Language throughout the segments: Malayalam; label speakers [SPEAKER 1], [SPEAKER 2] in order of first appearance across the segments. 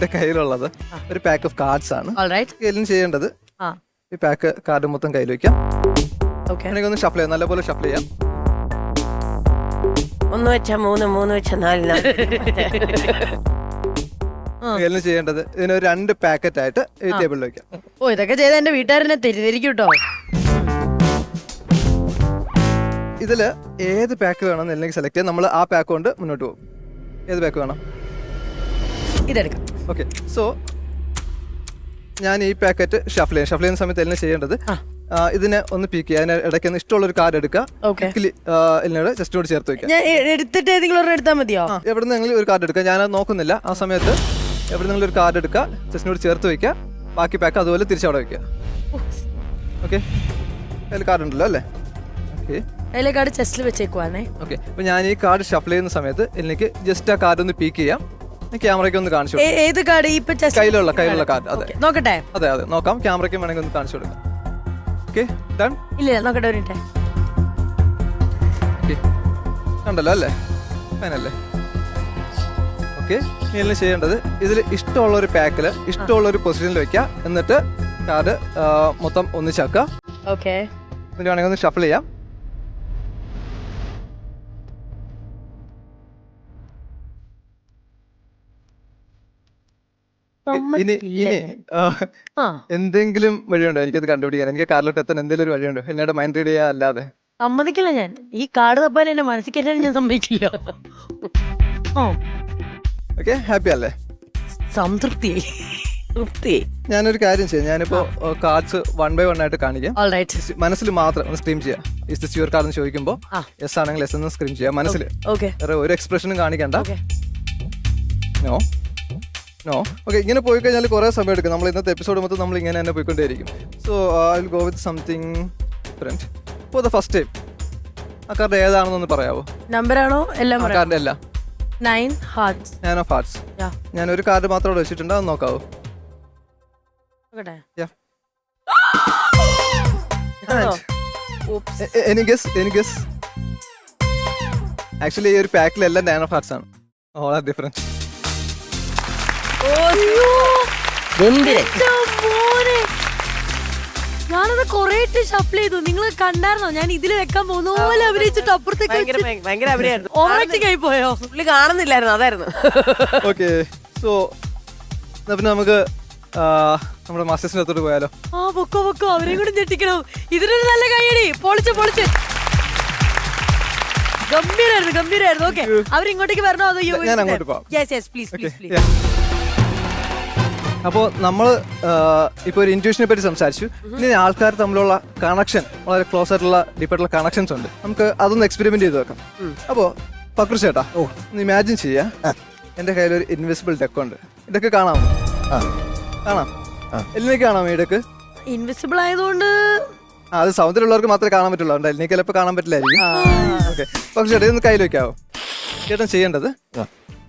[SPEAKER 1] എന്റെ കയ്യിലുള്ളത്. ഒരു പാക്ക് ഓഫ് കാർഡ്സ് ആണ്.
[SPEAKER 2] ഓൾറൈറ്റ്
[SPEAKER 1] എല്ലാം ചെയ്യേണ്ടത്
[SPEAKER 2] ആ.
[SPEAKER 1] ഈ പാക്ക് കാർഡ് മൊത്തം കയ്യിൽ വെക്കാം. എനിക്കൊന്ന് ഷഫിൾ ചെയ്യാം. നല്ലപോലെ ഷഫിൾ ചെയ്യാം.
[SPEAKER 3] ഒന്ന് വെച്ച മൂന്ന് മൂന്ന് വെച്ച നാല്
[SPEAKER 1] എല്ലാം ചെയ്യേണ്ടത് ഇതിന് ഒരു രണ്ട് പാക്കറ്റ് ആയിട്ട് ഈ ടേബിളിൽ വെക്കാം.
[SPEAKER 2] ഓ ഇതൊക്കെ ചെയ്ത എന്റെ വീട്ടുകാരനെ തെറ്റിദ്ധരിക്കും കേട്ടോ
[SPEAKER 1] ഇതിൽ ഏത് പാക്ക് വേണമെന്ന് അല്ലെങ്കിൽ സെലക്ട് ചെയ്യാം. നമ്മൾ ആ പാക്ക് കൊണ്ട് മുന്നോട്ട് പോകും. ഏത് പാക്ക് വേണം?
[SPEAKER 2] ഇതെടുക്കാം.
[SPEAKER 1] ഓക്കെ സോ ഞാൻ ഈ പാക്കറ്റ് ഷഫിൽ ചെയ്യാം ചെയ്യുന്ന സമയത്ത് എല്ലാം ചെയ്യേണ്ടത് ഇതിനെ ഒന്ന് പീക്ക് ചെയ്യുക അതിന് ഇടയ്ക്ക് ഒന്ന് ഇഷ്ടമുള്ള ഒരു കാർഡ് എടുക്കുക ഇതിനോട് ജസ്റ്റ് കൂടി ചേർത്ത് വെക്കുക.
[SPEAKER 2] ഞാൻ എടുത്തിട്ട് ഏതെങ്കിലും ഒരെണ്ണം എടുത്താൽ മതിയോ
[SPEAKER 1] എവിടെ നിന്നെങ്കിലും ഒരു കാർഡ് എടുക്കുക ഞാനത് നോക്കുന്നില്ല. ആ സമയത്ത് എവിടെ നിന്നെങ്കിലും ഒരു കാർഡ് എടുക്കുക ജസ്റ്റിനോട് ചേർത്ത് വെക്കുക ബാക്കി പാക്ക് അതുപോലെ തിരിച്ചവിടെ വെക്കുക. ഓക്കെ അതിൽ കാർഡ് ഉണ്ടല്ലോ അല്ലേ? ഓക്കെ
[SPEAKER 2] അതിലെ കാർഡ് ചെസ്റ്റിൽ വെച്ചേക്കുവാണേ.
[SPEAKER 1] ഓക്കെ അപ്പോൾ ഞാൻ ഈ കാർഡ് ഷഫിൾ ചെയ്യുന്ന സമയത്ത് എനിക്ക് ജസ്റ്റ് ആ കാർഡ് ഒന്ന് പീക്ക് ചെയ്യാം. ക്യാമറയ്ക്ക് ഒന്ന് കാണിച്ചു കൊടുക്കാം.
[SPEAKER 2] ഏ- ഏത് കാർഡ് ഇപ്പൊ ചെസ്റ്റ്
[SPEAKER 1] കയ്യിലുള്ള കയ്യിലുള്ള കാർഡ് അതെ.
[SPEAKER 2] നോക്കട്ടെ.
[SPEAKER 1] അതെ അതെ. നോക്കാം. ക്യാമറയ്ക്ക് വേണമെങ്കിൽ ഒന്ന് കാണിച്ചു കൊടുക്കാം. Okay done?
[SPEAKER 2] ഇല്ല നോക്കട്ടെ ഒരു മിനിറ്റ്.
[SPEAKER 1] ഓക്കെ. കണ്ടല്ലോ അല്ലേ? ഫൈനല്ലേ ഓക്കെ ഇനി എല്ലാം ചെയ്യേണ്ടത്? ഇതിൽ ഇഷ്ടമുള്ള ഒരു പാക്കിൽ ഇഷ്ടമുള്ള ഒരു പൊസിഷനിൽ വെക്കുക എന്നിട്ട് കാർഡ് മൊത്തം ഒന്നിച്ചാക്കുക
[SPEAKER 2] ഓക്കെ.
[SPEAKER 1] എന്നിട്ട് വേണമെങ്കിൽ ഒന്ന് ഷഫിൾ ചെയ്യാം. ഇനി എന്തെങ്കിലും വഴിയുണ്ടോ? എനിക്കത് കണ്ടുപിടിക്കാൻ. എനിക്ക് കാറിലോട്ട് എത്താൻ എന്തെങ്കിലും ഒരു വഴിയുണ്ടോ? എന്നോട് മൈൻഡ് റീഡ് ചെയ്യാ അല്ലാതെ.
[SPEAKER 2] സമ്മതിക്കില്ല ഞാൻ. ഈ കാർഡ് തപ്പാൻ എന്നെ മനസ്സിൽ കയറ്റാൻ ഞാൻ സമ്മതിക്കില്ല.
[SPEAKER 1] ഓക്കെ ഹാപ്പി അല്ലേ?
[SPEAKER 2] സംതൃപ്തി
[SPEAKER 3] തൃപ്തി
[SPEAKER 1] ഞാനൊരു കാര്യം ചെയ്യാം. ഞാനിപ്പോ കാർഡ്സ് വൺ ബൈ വൺ ആയിട്ട് കാണിക്കാം. മനസ്സിൽ മാത്രം ഒന്ന് സ്ക്രീം ചെയ്യാം. ഇസ് ദിസ് യുവർ കാർഡ് എന്ന് ചോദിക്കുമ്പോൾ എസ് ആണെങ്കിൽ എസ് എന്ന് സ്ക്രീം ചെയ്യാം. മനസ്സിൽ വേറെ ഒരു എക്സ്പ്രഷനും കാണിക്കണ്ട. നോ നോ ഓക്കെ ഇങ്ങനെ പോയി കഴിഞ്ഞാൽ കുറേ സമയം എടുക്കും. നമ്മൾ ഇന്നത്തെ എപ്പിസോഡ് മൊത്തം നമ്മൾ ഇങ്ങനെ തന്നെ പോയിക്കൊണ്ടേയിരിക്കും. So I will go with something different for the first time ആ കാർഡ് ഏതാണെന്നൊന്ന് പറയാവോ?
[SPEAKER 2] നമ്പർ ആണോ എല്ലാം
[SPEAKER 1] കാർഡ് അല്ല.
[SPEAKER 2] നയൻ ഹാർട്ട്സ്
[SPEAKER 1] ഞാൻ ഓഫ് ഹാർട്ട്സ് ഞാൻ ഒരു കാർഡ് മാത്രം അവിടെ വെച്ചിട്ടുണ്ട്. അത് നോക്കാവോ? ആക്ച്വലി ഈ ഒരു പാക്കിലെല്ലാം നയൻ ഓഫ് ഹാർട്ട്സ് ആണ്. ഓൾ ആർ
[SPEAKER 3] ഗംഭീരൻ
[SPEAKER 2] ഞാനത് കൊറേ ഇട്ട് ഷഫിൾ ചെയ്തു. നിങ്ങൾ കണ്ടായിരുന്നോ? ഞാൻ ഇതിൽ വെക്കാൻ പോകുന്ന പോലെ അഭിനയിച്ചിട്ട് അപ്പുറത്തേക്ക് ഓവറാക്ടിങ് ആയി പോയോ?
[SPEAKER 3] പുള്ളി കാണുന്നില്ലായിരുന്നു അതായിരുന്നു.
[SPEAKER 1] ഓക്കെ സോ പിന്നെ നമുക്ക് നമ്മുടെ മാസ്റ്റേഴ്സിന്റെ അടുത്തോട്ട് പോയാലോ?
[SPEAKER 2] ആ പൊക്കോ പൊക്കോ. അവരെയും കൂടി ഞെട്ടിക്കണം. ഇതിനൊരു നല്ല കൈയടി. പൊളിച്ച് പൊളിച്ച്. ഗംഭീരായിരുന്നു ഗംഭീരായിരുന്നു. ഓക്കെ അവരിങ്ങോട്ടേക്ക് വരണോ അതോ
[SPEAKER 1] ഞാൻ അങ്ങോട്ട് പോവാം.
[SPEAKER 2] Yes yes please please please
[SPEAKER 1] അപ്പോൾ നമ്മൾ ഇപ്പോൾ ഒരു ഇന്റ്യൂഷനെ പറ്റി സംസാരിച്ചു. ഇനി ആൾക്കാർ തമ്മിലുള്ള കണക്ഷൻ വളരെ ക്ലോസ് ആയിട്ടുള്ള ഡീപ്പായിട്ടുള്ള കണക്ഷൻസ് ഉണ്ട്. നമുക്ക് അതൊന്ന് എക്സ്പെരിമെന്റ് ചെയ്ത് നോക്കാം. അപ്പോൾ പക്രു ചേട്ടാ ഓ. ഒന്ന് ഇമാജിൻ ചെയ്യാ. എന്റെ കയ്യിൽ ഒരു ഇൻവിസിബിൾ ഡെക്ക് ഉണ്ട്. ഇതൊക്കെ കാണാമോ? കാണാം. എല്ലിനൊക്കെ കാണാമോ ഈ ഡെക്ക്
[SPEAKER 2] ഇൻവിസിബിൾ ആയതുകൊണ്ട്
[SPEAKER 1] അത് സൗന്ദര്യമുള്ളവർക്ക് മാത്രമേ കാണാൻ പറ്റുള്ളൂ. ഉണ്ട് എനിക്ക് ചിലപ്പോൾ കാണാൻ പറ്റില്ലായിരിക്കും. ഓക്കെ പക്ഷേ ചേട്ടാ ഇതൊന്ന് കയ്യിൽ വെക്കാവോ ചേട്ടൻ ചെയ്യേണ്ടത്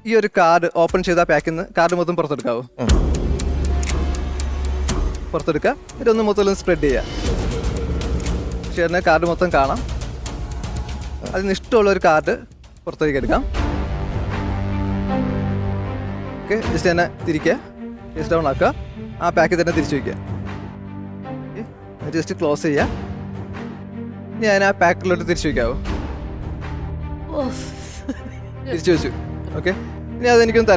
[SPEAKER 1] ഈ ഒരു കാർഡ് ഓപ്പൺ ചെയ്ത പാക്കിൽ നിന്ന് കാർഡ് മൊത്തം പുറത്തെടുക്കാവോ? പുറത്തെടുക്കുക ഇതൊന്ന് മൊത്തം സ്പ്രെഡ് ചെയ്യുക തന്നെ കാർഡ് മൊത്തം കാണാം. അതിന് ഇഷ്ടമുള്ള ഒരു കാർഡ് പുറത്തേക്ക് എടുക്കാം. ഓക്കെ ജസ്റ്റ് തന്നെ തിരിക്കുക. ജസ്റ്റ് ഡൗൺ ആക്കുക. ആ പാക്കിൽ തന്നെ തിരിച്ചു വയ്ക്കുക. ജസ്റ്റ് ക്ലോസ് ചെയ്യുക ഇനി ഞാൻ ആ പാക്കിലോട്ട് തിരിച്ചു വയ്ക്കാവോ. തിരിച്ചു വെച്ചു. ഓക്കെ ഇനി അത് എനിക്കൊന്ന്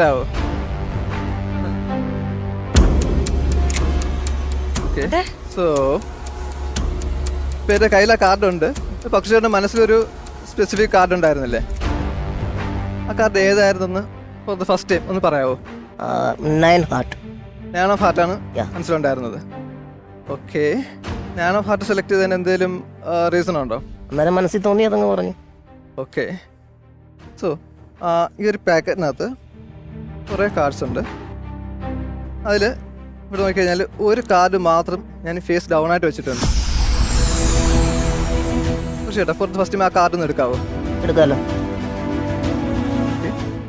[SPEAKER 1] ഓക്കെ. സോ പേരുടെ എന്റെ കയ്യിൽ ആ കാർഡ് ഉണ്ട് പക്ഷേ മനസ്സിലൊരു സ്പെസിഫിക് കാർഡ് ഉണ്ടായിരുന്നില്ലേ ആ കാർഡ് ഏതായിരുന്നു ഒന്ന് ഫസ്റ്റ് ടൈം ഒന്ന് പറയാവോ?
[SPEAKER 3] നയൻ ഹാർട്ട്
[SPEAKER 1] ഓഫ് ഹാർട്ടാണ്. മനസ്സിലുണ്ടായിരുന്നത്. ഓക്കെ നാണോ ഓഫ് ഹാർട്ട് സെലക്ട് ചെയ്തതിന് എന്തെങ്കിലും റീസൺ ഉണ്ടോ?
[SPEAKER 3] അന്നേരം മനസ്സിൽ തോന്നിയതങ്ങ് പറഞ്ഞു.
[SPEAKER 1] ഓക്കെ സോ ഈ ഒരു പാക്കറ്റിനകത്ത് കുറേ കാർഡ്സ് ഉണ്ട്. അതിൽ ഇവിടെ നോക്കിക്കഴിഞ്ഞാൽ ഒരു കാർഡ് മാത്രം ഞാൻ ഫേസ് ഡൗൺ ആയിട്ട് വെച്ചിട്ടുണ്ട്. ചേട്ടാ ഫോർത്ത് ഫസ്റ്റ് ആ കാർഡ് ഒന്ന് എടുക്കാവോ? എടുക്കാമല്ലോ.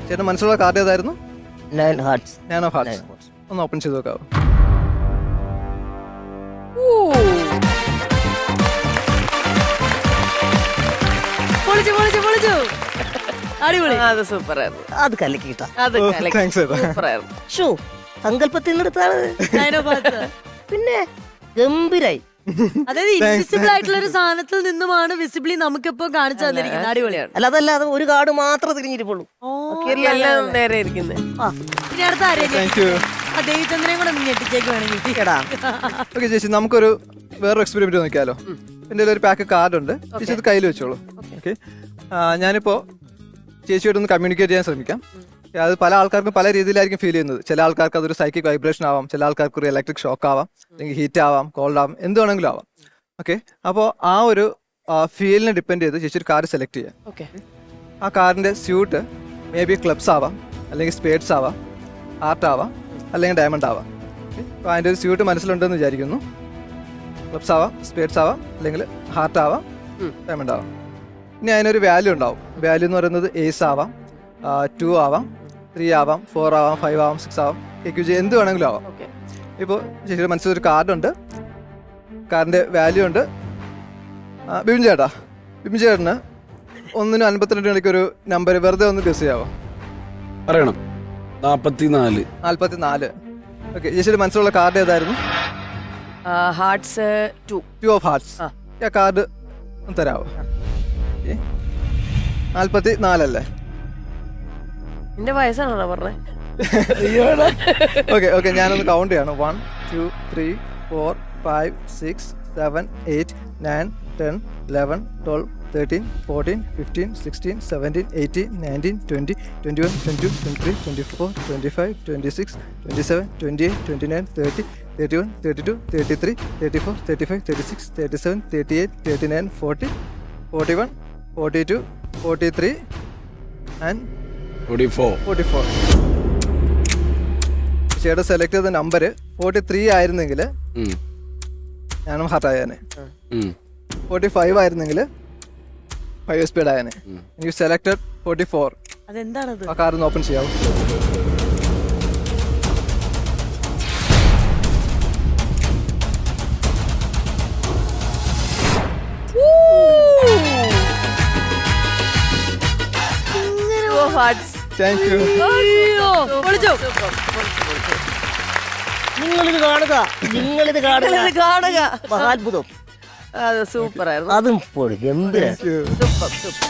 [SPEAKER 1] ചേട്ടൻ മനസ്സിലുള്ള കാർഡ് ഏതായിരുന്നു?
[SPEAKER 3] നയൻ
[SPEAKER 1] ഓഫ് ഹാർട്ട്സ് ഒന്ന് ഓപ്പൺ ചെയ്ത് നോക്കാവോ?
[SPEAKER 2] പൊളിച്ചു പൊളിച്ചു പൊളിച്ചു. അടിപൊളി.
[SPEAKER 3] അത് സൂപ്പർ ആയിരുന്നു. അത് കലക്കിട്ട അത് കലക്കി. ആയിരുന്നു ഷൂ സങ്കല്പത്തിൽ നിന്നെടുത്താണ്
[SPEAKER 2] നയനോപാത്ത്
[SPEAKER 3] പിന്നെ ഗംഭീരായി.
[SPEAKER 2] അതായത് ഇൻവിസിബിൾ ആയിട്ടുള്ള ഒരു സാധനത്തിൽ നിന്നുമാണ് വിസിബിളി നമുക്കിപ്പോ കാണിച്ചു തന്നിരിക്കുന്നത്. അടിപൊളിയാണ്.
[SPEAKER 3] അല്ല അതല്ല അത് ഒരു കാർഡ് മാത്രം തിരിഞ്ഞിരിപ്പുള്ളൂ.
[SPEAKER 4] നേരെ ഇരിക്കുന്നത്
[SPEAKER 2] ഇനി അടുത്ത ദേവിചന്ദ്രനെ കൂടെ ഞെട്ടിച്ചേക്ക് വേണമെങ്കിൽ
[SPEAKER 1] ചേച്ചി നമുക്കൊരു വേറൊരു എക്സ്പെരിമെന്റ് നോക്കിയാലോ? എന്റെ ഒരു പാക്ക് കാർഡ് ഉണ്ട്. ചേച്ചി അത് കയ്യിൽ വെച്ചോളൂ. ഓക്കെ ഞാനിപ്പോ ചേച്ചിയോട് ഒന്ന് കമ്മ്യൂണിക്കേറ്റ് ചെയ്യാൻ ശ്രമിക്കാം. അത് പല ആൾക്കാർക്കും പല രീതിയിലായിരിക്കും ഫീൽ ചെയ്യുന്നത്. ചില ആൾക്കാർക്ക് അതൊരു സൈക്കിക് വൈബ്രേഷൻ ആവാം ചില ആൾക്കാർക്ക് ഒരു ഇലക്ട്രിക് ഷോക്ക് ആവാം അല്ലെങ്കിൽ ഹീറ്റ് ആവാം കോൾഡ് ആവാം എന്ത് വേണമെങ്കിലും ആവാം. ഓക്കെ അപ്പോൾ ആ ഒരു ഫീലിനെ ഡിപ്പെൻഡ് ചെയ്ത് ചേച്ചി ഒരു കാർ സെലക്ട് ചെയ്യാം.
[SPEAKER 4] ഓക്കെ
[SPEAKER 1] ആ കാറിന്റെ സ്യൂട്ട് മേ ബി ക്ലബ്സ് ആവാം അല്ലെങ്കിൽ സ്പേഡ്സ് ആവാം ആർട്ട് ആവാം അല്ലെങ്കിൽ ഡയമണ്ട് ആവാം. അപ്പോൾ അതിന്റെ ഒരു സ്യൂട്ട് മനസ്സിലുണ്ടെന്ന് വിചാരിക്കുന്നു. ക്ലബ്സ് ആവാം സ്പേഡ്സ് ആവാം അല്ലെങ്കിൽ ഹാർട്ട് ആവാം ഡയമണ്ട് ആവാം. ഇനി അതിനൊരു വാല്യൂ ഉണ്ടാവും. വാല്യൂ എന്ന് പറയുന്നത് ഏസ് ആവാം ടു ആവാം ത്രീ ആവാം ഫോർ ആവാം ഫൈവ് ആവാം സിക്സ് ആവാം. എ ക്യു ജി എന്ത് വേണമെങ്കിലും ആവാം. ഇപ്പോൾ ചേച്ചിയുടെ മനസ്സിലൊരു കാർഡുണ്ട്. കാറിന്റെ വാല്യൂ ഉണ്ട്. ബിബിൻ ചേട്ടാ ബിബിൻ ചേട്ടന് ഒന്നിനും അൻപത്തിരണ്ട് മണിക്ക് ഒരു നമ്പർ വെറുതെ ഒന്ന് ഗസ് ചെയ്യാവോ?
[SPEAKER 5] പറയണം. നാപ്പത്തിനാല്.
[SPEAKER 1] നാൽപ്പത്തി നാല് ഓക്കെ ചേച്ചിയുടെ മനസ്സിലുള്ള കാർഡ് ഏതായിരുന്നു?
[SPEAKER 4] Hearts two
[SPEAKER 1] two of hearts
[SPEAKER 4] ആ.
[SPEAKER 1] കാർഡ് ഒന്ന് തരാവോ? നാൽപ്പത്തി നാലല്ലേ
[SPEAKER 4] എന്റെ വയസ്സാണോ പറഞ്ഞത്
[SPEAKER 1] ഓക്കെ ഓക്കെ ഞാനൊന്ന് കൗണ്ട് ചെയ്യാണ്. One two three four five six seven eight nine ten eleven twelve thirteen fourteen fifteen sixteen seventeen eighteen nineteen twenty twenty one twenty two twenty three twenty four twenty five twenty six twenty seven twenty eight twenty nine thirty thirty one thirty two thirty three thirty four thirty five thirty six thirty seven thirty eight thirty nine forty forty one forty two forty three and
[SPEAKER 5] forty four.
[SPEAKER 1] ചേട്ടൻ സെലക്ട് ചെയ്ത നമ്പർ ഫോർട്ടി ത്രീ ആയിരുന്നെങ്കിൽ ഞാനും ഹർട്ടായനെ ഫോർട്ടി ഫൈവ് ആയിരുന്നെങ്കിൽ ഫൈവ് സ്പീഡ് ആയനെ. എനിക്ക് സെലക്ടഡ് ഫോർട്ടി ഫോർ
[SPEAKER 2] അതെന്താണത്?
[SPEAKER 1] ആ കാർ ഒന്ന് ഓപ്പൺ ചെയ്യാവും? താങ്ക് യു
[SPEAKER 2] അയ്യോ. പൊളിച്ചോ.
[SPEAKER 3] നിങ്ങളിത് കാണുക. നിങ്ങളിത് കാണുക.
[SPEAKER 4] കാണുക.
[SPEAKER 3] മഹാത്ഭുതം.
[SPEAKER 4] അത് സൂപ്പർ ആയിരുന്നു
[SPEAKER 3] അതും പൊളി. എന്ത്
[SPEAKER 4] സൂപ്പർ സൂപ്പർ.